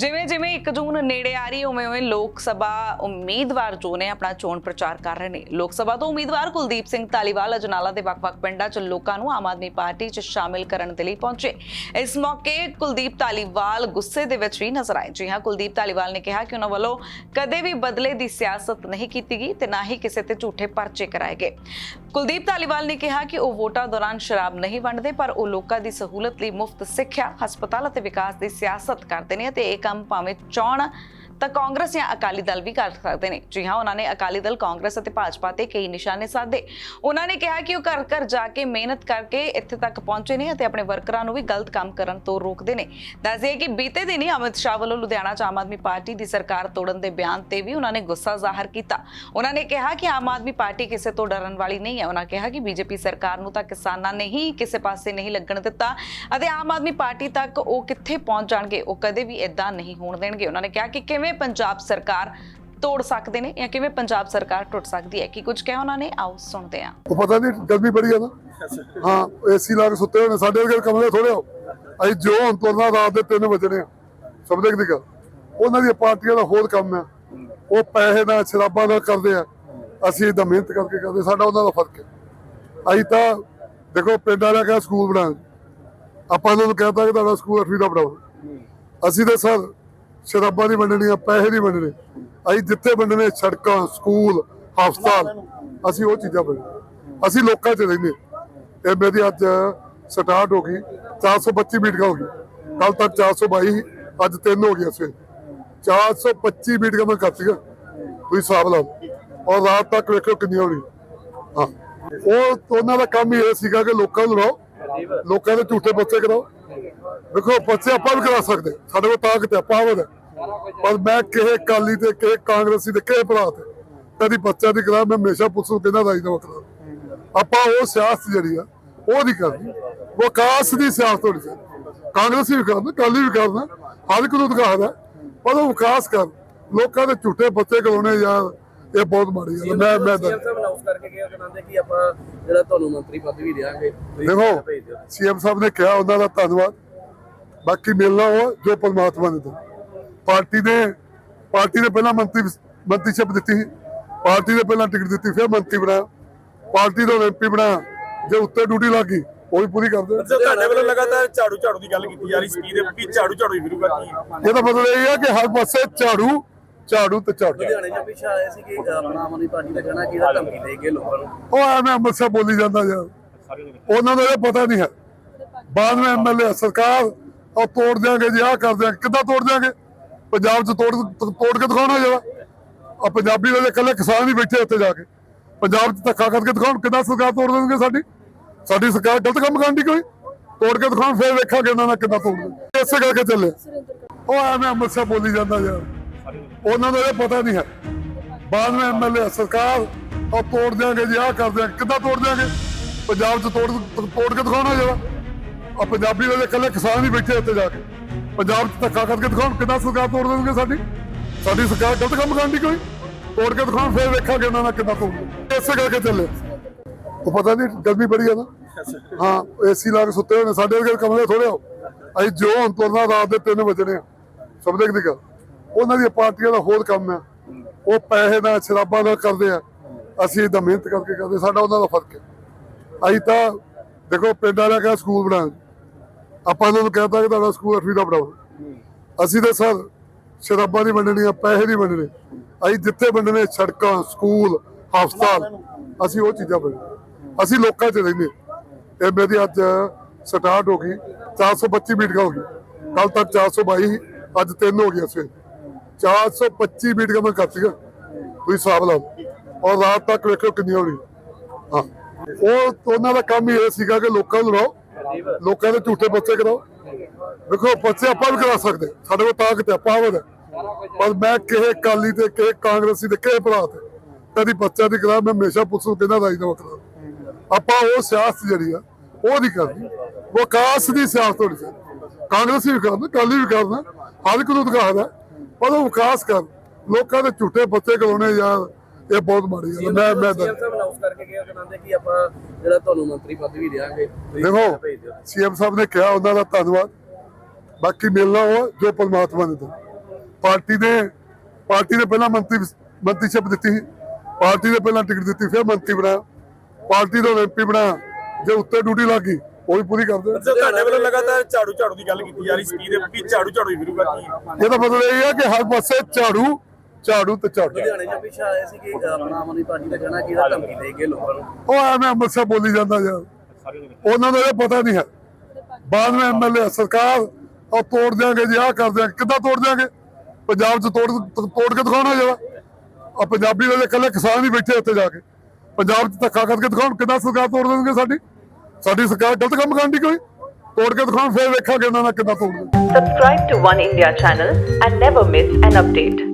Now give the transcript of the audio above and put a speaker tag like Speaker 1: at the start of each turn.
Speaker 1: ਜਿਵੇਂ ਜਿਵੇਂ 1 ਜੂਨ ਨੇੜੇ ਆ ਰਹੀ, ਉਵੇਂ ਉਵੇਂ ਲੋਕ ਸਭਾ ਉਮੀਦਵਾਰ ਜੋ ਨੇ ਆਪਣਾ ਚੋਣ ਪ੍ਰਚਾਰ ਕਰ ਰਹੇ ਨੇ। ਲੋਕ ਸਭਾ ਤੋਂ ਉਮੀਦਵਾਰ ਕੁਲਦੀਪ ਸਿੰਘ ਧਾਲੀਵਾਲ ਅਜਨਾਲਾ ਦੇ ਵੱਖ-ਵੱਖ ਪਿੰਡਾਂ 'ਚ ਲੋਕਾਂ ਨੂੰ ਆਮ ਆਦਮੀ ਪਾਰਟੀ 'ਚ ਸ਼ਾਮਿਲ ਕਰਨ ਦੇ ਲਈ ਪਹੁੰਚੇ। ਇਸ ਮੌਕੇ ਕੁਲਦੀਪ ਧਾਲੀਵਾਲ ਗੁੱਸੇ ਦੇ ਵਿੱਚ ਵੀ ਨਜ਼ਰ ਆਏ। ਜੀ ਹਾਂ, ਕੁਲਦੀਪ ਧਾਲੀਵਾਲ ਨੇ ਕਿਹਾ ਕਿ ਉਹਨਾਂ ਵੱਲੋਂ ਕਦੇ ਵੀ ਬਦਲੇ ਦੀ ਸਿਆਸਤ ਨਹੀਂ ਕੀਤੀ ਗਈ ਤੇ ਨਾ ਹੀ ਕਿਸੇ ਤੇ ਝੂਠੇ ਪਰਚੇ ਕਰਾਏ ਗਏ। ਕੁਲਦੀਪ ਧਾਲੀਵਾਲ ਨੇ ਕਿਹਾ ਕਿ ਉਹ ਵੋਟਾਂ ਦੌਰਾਨ ਸ਼ਰਾਬ ਨਹੀਂ ਵੰਡਦੇ, ਪਰ ਉਹ ਲੋਕਾਂ ਦੀ ਸਹੂਲਤ ਲਈ ਮੁਫਤ ਸਿੱਖਿਆ, ਹਸਪਤਾਲ ਅਤੇ ਵਿਕਾਸ ਦੀ ਸਿਆਸਤ ਕਰਦੇ ਨੇ ਤੇ ਇਹ ਕੰਮ આવે ત્રણ ਤਾਂ ਕਾਂਗਰਸ ਜਾਂ ਅਕਾਲੀ ਦਲ ਵੀ ਕਰ ਸਕਦੇ ਨੇ। ਜੀ ਹਾਂ, ਉਹਨਾਂ ਨੇ ਅਕਾਲੀ ਦਲ, ਕਾਂਗਰਸ ਅਤੇ ਭਾਜਪਾ ਤੇ ਕਈ ਨਿਸ਼ਾਨੇ ਸਾਧੇ। ਉਹਨਾਂ ਨੇ ਕਿਹਾ ਕਿ ਉਹ ਘਰ ਘਰ ਜਾ ਕੇ ਮਿਹਨਤ ਕਰਕੇ ਇੱਥੇ ਤੱਕ ਪਹੁੰਚੇ ਨੇ ਅਤੇ ਆਪਣੇ ਵਰਕਰਾਂ ਨੂੰ ਵੀ ਗਲਤ ਕੰਮ ਕਰਨ ਤੋਂ ਰੋਕਦੇ ਨੇ। ਦੱਸਦੇ ਕਿ ਬੀਤੇ ਦਿਨ ਹੀ ਅਮਿਤ ਸ਼ਾਹ ਵੱਲੋਂ ਲੁਧਿਆਣਾ 'ਚ ਆਮ ਆਦਮੀ ਪਾਰਟੀ ਦੀ ਸਰਕਾਰ ਤੋੜਨ ਦੇ ਬਿਆਨ ਤੇ ਵੀ ਉਹਨਾਂ ਨੇ ਗੁੱਸਾ ਜ਼ਾਹਰ ਕੀਤਾ। ਉਹਨਾਂ ਨੇ ਕਿਹਾ ਕਿ ਆਮ ਆਦਮੀ ਪਾਰਟੀ ਕਿਸੇ ਤੋਂ ਡਰਨ ਵਾਲੀ ਨਹੀਂ ਹੈ। ਉਹਨਾਂ ਕਿਹਾ ਕਿ ਬੀਜੇਪੀ ਸਰਕਾਰ ਨੂੰ ਤਾਂ ਕਿਸਾਨਾਂ ਨੇ ਹੀ ਕਿਸੇ ਪਾਸੇ ਨਹੀਂ ਲੱਗਣ ਦਿੱਤਾ ਅਤੇ ਆਮ ਆਦਮੀ ਪਾਰਟੀ ਤੱਕ ਉਹ ਕਿੱਥੇ ਪਹੁੰਚ ਜਾਣਗੇ, ਉਹ ਕਦੇ ਵੀ ਇਦਾਂ ਨਹੀਂ ਹੋਣ ਦੇਣਗੇ। ਉਹਨਾਂ ਨੇ ਕਿਹਾ ਕਿ ਕਿਵੇਂ ਪੰਜਾਬ ਸਰਕਾਰ ਤੋੜ ਸਕਦੇ ਨੇ ਜਾਂ ਕਿਵੇਂ ਪੰਜਾਬ ਸਰਕਾਰ ਟੁੱਟ ਸਕਦੀ ਹੈ? ਕਿ ਕੁਝ ਕਿਹਾ ਉਹਨਾਂ ਨੇ? ਆਓ ਸੁਣਦੇ ਹਾਂ।
Speaker 2: ਉਹ ਪਤਾ ਨਹੀਂ ਗਰਮੀ ਬੜੀ ਆ ਨਾ। ਹਾਂ ਏਸੀ ਲਾ ਕੇ ਸੁੱਤੇ ਹੋਏ ਨੇ, ਸਾਡੇ ਵਰਗੇ ਕਮਰੇ ਥੋੜੇ ਹੋ। ਅਸੀਂ ਜੋ ਹੁਣ ਤੁਰਨਾ ਰਾਤ ਦੇ 3 ਵਜਣੇ ਆ। ਸਮਝਦੇ ਕਿ ਗੱਲ? ਉਹਨਾਂ ਦੀਆਂ ਪਾਰਟੀਆਂ ਦਾ ਹੋਰ ਕੰਮ ਆ। ਉਹ ਪੈਸੇ ਨਾਲ ਸ਼ਰਾਬਾਂ ਨਾਲ ਕਰਦੇ ਆ। ਅਸੀਂ ਇਹਦਾ ਮਿਹਨਤ ਕਰਕੇ ਕਰਦੇ, ਸਾਡਾ ਉਹਨਾਂ ਦਾ ਫ਼ਰਕ ਹੈ ਅਸੀਂ ਤਾਂ ਦੇਖੋ, ਪਿੰਡ ਵਾਲਿਆਂ ਕਹਾ ਸਕੂਲ ਬਣਾ ਆਪਾਂ ਉਹਨਾਂ ਨੂੰ ਕਹਿੰਦਾ ਕਿ ਤੁਹਾਡਾ ਸਕੂਲ 8ਵੀਂ ਦਾ ਬਣਾਓ ਅਸੀਂ ਤਾਂ ਸਰ ਸ਼ਰਾਬਾਂ ਨਹੀਂ ਵੰਡਣੀਆਂ, ਪੈਸੇ ਨਹੀਂ ਵੰਡਣੇ। ਅਸੀਂ ਜਿੱਥੇ ਵੰਡਣੇ, ਸੜਕਾਂ, ਸਕੂਲ, ਹਸਪਤਾਲ, ਅਸੀਂ ਉਹ ਚੀਜ਼ਾਂ ਵੰਡਣੇ ਅਸੀਂ ਲੋਕਾਂ 'ਚ ਰਹਿੰਦੇ। ਇਹ ਮੇਰੀ ਅੱਜ ਸਟਾਰਟ ਹੋ ਗਈ। 425 ਮੀਟਿੰਗਾਂ ਹੋ ਗਈ। ਕੱਲ ਤੱਕ 422 ਅੱਜ ਤਿੰਨ ਹੋ ਗਈਆਂ ਸਵੇਰ। 425 ਮੀਟਿੰਗਾਂ ਮੈਂ ਕਰਤੀਆਂ ਤੁਸੀਂ ਹਿਸਾਬ ਲਾਓ। ਔਰ ਰਾਤ ਤੱਕ ਵੇਖੋ ਕਿੰਨੀ ਹੋਣੀ ਹਾਂ। ਉਹ ਉਹਨਾਂ ਦਾ ਕੰਮ ਹੀ ਇਹ ਸੀਗਾ ਕਿ ਲੋਕਾਂ ਨੂੰ ਲਾਓ ਲੋਕਾਂ ਦੇ ਝੂਠੇ ਬੱਚੇ ਕਰਾਓ। ਵੇਖੋ ਬੱਚੇ ਆਪਾਂ ਵੀ ਕਰਾ ਸਕਦੇ। ਸਾਡੇ ਕੋਲ ਤਾਕਤ ਹੈ ਪਾਵਰ ਹੈ ਪਰ ਮੈਂ ਕਿਸੇ ਕਾਲੀ ਤੇ ਕਿਸੇ ਕਾਂਗਰਸੀ ਤੇ ਕਿਸੇ ਭਰਾ ਤੇ ਕਦੀ ਬੱਚਾ ਦੀ ਕਰਾ ਮੈਂ ਹਮੇਸ਼ਾ ਪੁੱਛੂ ਕਿਹਨਾਂ ਦਾ ਦਾ ਕਰਾ ਆਪਾਂ ਉਹ ਸਿਆਸਤ ਜਿਹੜੀ ਆ ਉਹ ਨਹੀਂ ਕਰਨੀ। ਉਹ ਕਾਸ ਦੀ ਸਿਆਸਤ ਹੋਣੀ ਚਾਹੀਦੀ। ਕਾਂਗਰਸੀ ਵੀ ਕਰਦਾ ਕਾਲੀ ਵੀ ਕਰਦਾ ਹਰ ਇੱਕ ਨੂੰ ਦਿਖਾਦਾ ਪਰ ਉਹ ਵਿਕਾਸ ਕਰ ਲੋਕਾਂ ਦੇ ਝੂਠੇ ਬੱਚੇ ਕਰਾਉਣੇ ਯਾਰ ਇਹ ਬਹੁਤ ਮਾੜੀ ਗੱਲ। ਮੈਂ ਮੈਂ
Speaker 3: ਸੀਐਮ ਸਾਹਿਬ ਅਨਾਉਂਸ ਕਰਕੇ ਕਹਿੰਦੇ ਕਿ ਆਪਾਂ ਜਿਹੜਾ ਤੁਹਾਨੂੰ ਮੰਤਰੀ ਪਦ ਵੀ ਦੇਵਾਂਗੇ
Speaker 2: ਦੇਖੋ ਸੀਐਮ ਸਾਹਿਬ ਨੇ ਕਿਹਾ ਉਹਨਾਂ ਦਾ ਧੰਨਵਾਦ। ਬਾਕੀ ਮਿਲਣਾ ਉਹ ਜੋ ਪਰਮਾਤਮਾ ਨੇ ਦਿੱਤਾ। ਪਾਰਟੀ ਨੇ ਪਾਰਟੀ ਨੇ ਪਹਿਲਾਂ ਮੰਤਰੀ ਮੰਤਰੀਸ਼ਿਪ ਦਿੱਤੀ ਸੀ। ਪਾਰਟੀ ਨੇ ਪਹਿਲਾਂ ਟਿਕਟ ਦਿੱਤੀ ਫਿਰ ਮੰਤਰੀ ਬਣਾਇਆ। ਪਾਰਟੀ ਦਾ ਐਮਪੀ ਬਣਾਇਆ। ਜੇ ਉੱਤੇ ਡਿਊਟੀ ਲੱਗ ਗਈ ਉਹ ਵੀ ਪੂਰੀ ਕਰਦੇ
Speaker 4: ਸਰ ਤੁਹਾਡੇ ਵੱਲੋਂ ਲਗਾਤਾਰ ਝਾੜੂ ਝਾੜੂ ਦੀ ਗੱਲ ਕੀਤੀ ਜਾ ਰਹੀ ਸਪੀਡ ਦੇ ਵੀ ਝਾੜੂ ਝਾੜੂ ਹੀ ਫਿਰੂਗਾ ਕੀ
Speaker 2: ਇਹਦਾ ਮਤਲਬ ਇਹ ਹੈ ਕਿ ਹਰ ਪਾਸੇ ਝਾੜੂ ਝਾੜੂ ਤੇ ਝਾੜੂ।
Speaker 3: ਲੁਧਿਆਣੇ ਚ ਪਿੱਛੇ ਆਏ ਸੀ ਕਿ ਆਪਣਾ ਆਮ ਆਦਮੀ ਪਾਰਟੀ ਦਾ ਕਹਿਣਾ ਕਿ ਇਹਦਾ ਧਮਕੀ ਦੇ ਗਏ ਲੋਕਾਂ ਨੂੰ
Speaker 2: ਉਹ ਐਵੇਂ ਅੰਮ੍ਰਿਤਸਰ ਬੋਲੀ ਜਾਂਦਾ ਯਾਰ। ਉਹਨਾਂ ਨੂੰ ਇਹ ਪਤਾ ਨਹੀਂ ਹੈ। ਬਾਅਦ ਵਿੱਚ ਐਮਐਲਏ ਸਰਕਾਰ ਉਹ ਤੋੜ ਦਿਆਂਗੇ ਜੀ, ਆਹ ਕਰ ਦਿਆਂਗੇ। ਕਿੱਦਾਂ ਤੋੜ ਦਿਆਂਗੇ? ਪੰਜਾਬ 'ਚ ਤੋੜ ਤੋੜ ਕੇ ਦਿਖਾਉਣਾ ਜਰਾ। ਆ ਪੰਜਾਬੀ ਵਾਲੇ ਇਕੱਲੇ ਕਿਸਾਨ ਹੀ ਬੈਠੇ ਉੱਥੇ ਜਾ ਕੇ। ਪੰਜਾਬ 'ਚ ਧੱਕਾ ਕਰਕੇ ਦਿਖਾਉਣ, ਕਿੱਦਾਂ ਸਰਕਾਰ ਤੋੜ ਦੇਣਗੇ ਸਾਡੀ? ਸਾਡੀ ਸਰਕਾਰ ਗਲਤ ਕੰਮ ਕਰਨ ਦੀ ਕੋਈ? ਤੋੜ ਕੇ ਦਿਖਾਉਣ, ਫਿਰ ਵੇਖਾਂਗੇ ਉਹਨਾਂ ਨਾਲ ਕਿੱਦਾਂ ਤੋੜਦੇ ਇਸੇ ਕਰਕੇ ਚੱਲੇ। ਉਹ ਐਵੇਂ ਅੰਮ੍ਰਿਤਸਰ ਬੋਲੀ ਜਾਂਦਾ ਯਾਰ। ਉਹਨਾਂ ਦਾ ਇਹ ਪਤਾ ਨਹੀਂ ਹੈ। ਬਾਅਦ ਵਿੱਚ ਐਮਐਲਏ ਸਰਕਾਰ, ਉਹ ਤੋੜ ਦਿਆਂਗੇ ਜੀ, ਆਹ ਕਰ ਦਿਆਂਗੇ। ਕਿੱਦਾਂ ਤੋੜ ਦਿਆਂਗੇ? ਪੰਜਾਬ 'ਚ ਤੋੜ ਤੋੜ ਕੇ ਦਿਖਾਉਣਾ ਜਰਾ। ਆ ਪੰਜਾਬੀ ਵਾਲੇ ਇਕੱਲੇ ਕਿਸਾਨ ਹੀ ਬੈਠੇ ਉੱਥੇ ਜਾ ਕੇ। ਪੰਜਾਬ 'ਚ ਧੱਕਾ ਕਰਕੇ ਦਿਖਾਉਣ ਕਿੰਨਾ ਸਰਕਾਰ ਤੋੜ ਦੇਣਗੇ ਸਾਡੀ। ਸਾਡੀ ਸਰਕਾਰ ਗਲਤ ਕੰਮ ਕਰਨ ਦੀ ਕੋਈ? ਤੋੜ ਕੇ ਦਿਖਾਉਣ ਫਿਰ ਵੇਖਾਂਗੇ ਉਹਨਾਂ ਨਾਲ ਕਿੱਦਾਂ ਤੋੜਦੇ ਇਸੇ ਕਰਕੇ ਚੱਲੇ। ਉਹ ਪਤਾ ਨਹੀਂ, ਗਰਮੀ ਬੜੀ ਆ ਨਾ। ਹਾਂ ਏਸੀ ਲਾ ਕੇ ਸੁੱਤੇ ਹੋਏ ਨੇ, ਸਾਡੇ ਵਰਗੇ ਕਮਰੇ ਥੋੜੇ ਹੋ ਅਸੀਂ ਜੋ ਹੁਣ ਤੁਰਨਾ, ਰਾਤ ਦੇ 3 ਵਜਣੇ ਆ। ਸਮਝਦੇ ਕਿ ਗੱਲ? ਉਹਨਾਂ ਦੀਆਂ ਪਾਰਟੀਆਂ ਦਾ ਹੋਰ ਕੰਮ ਆ। ਉਹ ਪੈਸੇ ਨਾਲ, ਸ਼ਰਾਬਾਂ ਨਾਲ ਕਰਦੇ ਆ। ਅਸੀਂ ਇਹਦਾ ਮਿਹਨਤ ਕਰਕੇ ਕਰਦੇ, ਸਾਡਾ ਉਹਨਾਂ ਦਾ ਫ਼ਰਕ ਹੈ ਅਸੀਂ ਤਾਂ ਦੇਖੋ, ਪਿੰਡ ਵਾਲਿਆਂ ਕਹਾ ਸਕੂਲ ਬਣਾਇਆ। ਆਪਾਂ ਉਹਨਾਂ ਨੂੰ ਕਹਿੰਦਾ ਕਿ ਤੁਹਾਡਾ ਸਕੂਲ 8ਵੀਂ ਦਾ ਬਣਾਓ ਅਸੀਂ ਤਾਂ ਸਰ ਸ਼ਰਾਬਾਂ ਨਹੀਂ ਵੰਡਣੀਆਂ, ਪੈਸੇ ਨਹੀਂ ਵੰਡਣੇ। ਅਸੀਂ ਜਿੱਥੇ ਵੰਡਣੇ, ਸੜਕਾਂ, ਸਕੂਲ, ਹਸਪਤਾਲ, ਅਸੀਂ ਉਹ ਚੀਜ਼ਾਂ ਵੰਡਣੇ ਅਸੀਂ ਲੋਕਾਂ 'ਚ ਰਹਿੰਦੇ। ਇਹ ਮੇਰੀ ਅੱਜ ਸਟਾਰਟ ਹੋ ਗਈ 425 ਮੀਟਿੰਗਾਂ ਹੋ ਗਈ ਕੱਲ ਤੱਕ 422 ਅੱਜ ਤਿੰਨ ਹੋ ਗਈਆਂ ਸਵੇਰ 425 ਮੀਟਿੰਗਾਂ ਮੈਂ ਕਰਤੀਆਂ, ਤੁਸੀਂ ਹਿਸਾਬ ਲਾਓ। ਔਰ ਰਾਤ ਤੱਕ ਵੇਖੋ ਕਿੰਨੀ ਹੋਣੀ ਹਾਂ। ਉਹ ਉਹਨਾਂ ਦਾ ਕੰਮ ਹੀ ਇਹ ਸੀਗਾ ਕਿ ਲੋਕਾਂ ਨੂੰ ਲਾਓ ਲੋਕਾਂ ਦੇ ਝੂਠੇ ਬੱਚੇ ਕਰਾਓ। ਵੇਖੋ ਬੱਚੇ ਆਪਾਂ ਵੀ ਕਰਾ ਸਕਦੇ। ਸਾਡੇ ਕੋਲ ਤਾਕਤ ਹੈ, ਪਾਵਰ ਹੈ। ਪਰ ਮੈਂ ਕਿਸੇ ਕਾਲੀ ਤੇ ਕਿਸੇ ਕਾਂਗਰਸੀ ਤੇ ਕਿਸੇ ਭਰਾ ਤੇ ਕਦੀ ਬੱਚਾ ਦੀ ਕਰਾ ਮੈਂ ਹਮੇਸ਼ਾ ਪੁੱਛੂ ਕਿਹਨਾਂ ਦਾ ਦਾ ਕਰਾ ਆਪਾਂ ਉਹ ਸਿਆਸਤ ਜਿਹੜੀ ਆ, ਉਹ ਨਹੀਂ ਕਰਦੀ ਵਿਕਾਸ ਦੀ ਸਿਆਸਤ ਹੋਣੀ ਚਾਹੀਦੀ। ਕਾਂਗਰਸੀ ਵੀ ਕਰਦਾ ਕਾਲੀ ਵੀ ਕਰਦਾ ਹਰ ਇੱਕ ਨੂੰ ਦਿਖਾਦਾ ਪਰ ਉਹ ਵਿਕਾਸ ਕਰ ਲੋਕਾਂ ਦੇ ਝੂਠੇ ਬੱਚੇ ਕਰਾਉਣੇ ਯਾਰ ਇਹ ਬਹੁਤ ਮਾੜੀ ਗੱਲ ਹੈ। ਮੈਂ ਮੈਂ
Speaker 3: ਸੀਐਮ ਸਾਹਿਬ ਅਨਾਉਂਸ ਕਰਕੇ ਗਏ ਕਹਿੰਦੇ ਕਿ ਆਪਾਂ ਜਿਹੜਾ ਤੁਹਾਨੂੰ ਮੰਤਰੀ ਪਦ ਵੀ ਦੇਵਾਂਗੇ ਤੁਸੀਂ
Speaker 2: ਦੇਖੋ
Speaker 3: ਭੇਜ ਦਿਓ।
Speaker 2: ਸੀਐਮ ਸਾਹਿਬ ਨੇ ਕਿਹਾ ਉਹਨਾਂ ਦਾ ਧੰਨਵਾਦ। ਬਾਕੀ ਮਿਲਣਾ ਉਹ ਜੋ ਪਰਮਾਤਮਾ ਨੇ ਦਿੱਤਾ। ਪਾਰਟੀ ਨੇ ਪਾਰਟੀ ਨੇ ਪਹਿਲਾਂ ਮੰਤਰੀ ਮੰਤਰੀਸ਼ਿਪ ਦਿੱਤੀ ਸੀ। ਪਾਰਟੀ ਨੇ ਪਹਿਲਾਂ ਟਿਕਟ ਦਿੱਤੀ ਫਿਰ ਮੰਤਰੀ ਬਣਾਇਆ। ਪਾਰਟੀ ਦਾ ਐਮਪੀ ਬਣਾਇਆ। ਜੇ ਉੱਤੇ ਡਿਊਟੀ ਲੱਗ ਗਈ ਉਹ ਵੀ ਪੂਰੀ ਕਰਦੇ
Speaker 4: ਸਰ ਤੁਹਾਡੇ ਵੱਲੋਂ ਲਗਾਤਾਰ ਝਾੜੂ ਝਾੜੂ ਦੀ ਗੱਲ ਕੀਤੀ ਜਾ ਰਹੀ ਦੇ ਵੀ ਝਾੜੂ ਝਾੜੂ ਹੀ ਫਿਰੂਗਾ ਕੀ
Speaker 2: ਇਹਦਾ ਮਤਲਬ ਇਹ ਹੈ ਕਿ ਹਰ ਪਾਸੇ ਝਾੜੂ ਝਾੜੂ ਤੇ ਝਾੜੂ
Speaker 3: ਲੁਧਿਆਣੇ ਚ ਪਿੱਛੇ ਆਏ ਸੀ ਕਿ ਆਪਣਾ ਆਮ ਆਦਮੀ ਪਾਰਟੀ ਦਾ ਕਹਿਣਾ ਕਿ ਇਹਦਾ ਧਮਕੀ ਦੇ ਕੇ ਲੋਕਾਂ ਨੂੰ।
Speaker 2: ਉਹ ਐਵੇਂ ਅੰਮ੍ਰਿਤਸਰ ਬੋਲੀ ਜਾਂਦਾ ਯਾਰ। ਉਹਨਾਂ ਦਾ ਇਹ ਪਤਾ ਨਹੀਂ ਹੈ। ਬਾਅਦ ਵਿੱਚ ਐਮਐਲਏ ਸਰਕਾਰ ਉਹ ਤੋੜ ਦਿਆਂਗੇ ਜੀ ਆਹ ਕਰ ਦਿਆਂਗੇ। ਕਿੱਦਾਂ ਤੋੜ ਦਿਆਂਗੇ? ਪੰਜਾਬ 'ਚ ਤੋੜ ਤੋੜ ਕੇ ਦਿਖਾਉਣਾ ਜਰਾ। ਆ ਪੰਜਾਬੀ ਵਾਲੇ ਇਕੱਲੇ ਕਿਸਾਨ ਹੀ ਬੈਠੇ ਉੱਥੇ ਜਾ ਕੇ। ਪੰਜਾਬ 'ਚ ਧੱਕਾ ਕਰਕੇ ਦਿਖਾਉਣ ਕਿੱਦਾਂ ਸਰਕਾਰ ਤੋੜ ਦੇਣਗੇ ਸਾਡੀ? ਸਾਡੀ ਸਰਕਾਰ ਗਲਤ ਕੰਮ ਕਰਨ ਦੀ ਕੋਈ? ਤੋੜ ਕੇ ਦਿਖਾਉਣ ਫਿਰ ਵੇਖਾਂਗੇ ਇਹਨਾਂ ਨਾਲ ਕਿੱਦਾਂ ਤੋੜਦੇ
Speaker 5: Subscribe to One India channel and never miss an update.